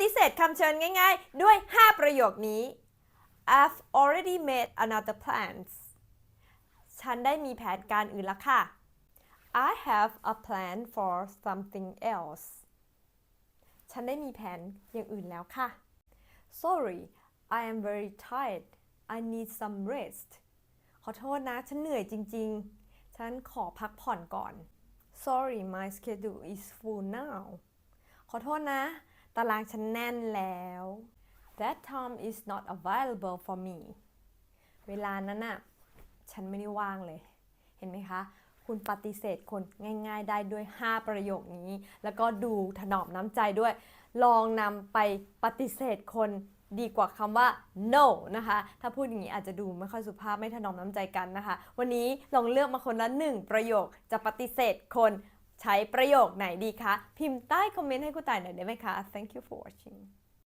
ฏิเสธคำเชิญง่ายๆ ด้วย 5 ประโยคนี้ I've already made another plans ฉันได้มีแผนการอื่นแล้วค่ะ I have a plan for something else ฉันได้มีแผนอย่างอื่นแล้วค่ะ Sorry I am very tired I need some rest ขอโทษนะ ฉันเหนื่อยจริง ๆ ฉันขอพักผ่อนก่อน Sorry my schedule is full now ขอโทษนะ ตารางฉันแน่นแล้ว That time is not available for me เวลานั้นน่ะ ฉันไม่ได้ว่างเลย เห็นไหมคะ คุณปฏิเสธคนง่ายๆได้ด้วย 5 ประโยคนี้ แล้วก็ดูถนอมน้ำใจด้วย ลองนำไปปฏิเสธคนดีกว่าคำว่า no นะคะ ถ้าพูดอย่างนี้อาจจะดูไม่ค่อยสุภาพไม่ถนอมน้ำใจกันนะคะ วันนี้ลองเลือกมาคนละหนึ่งประโยคจะปฏิเสธคน ใช้ประโยคไหนดีคะ พิมพ์ใต้คอมเมนต์ให้กูตายหน่อยได้ไหมคะ thank you for watching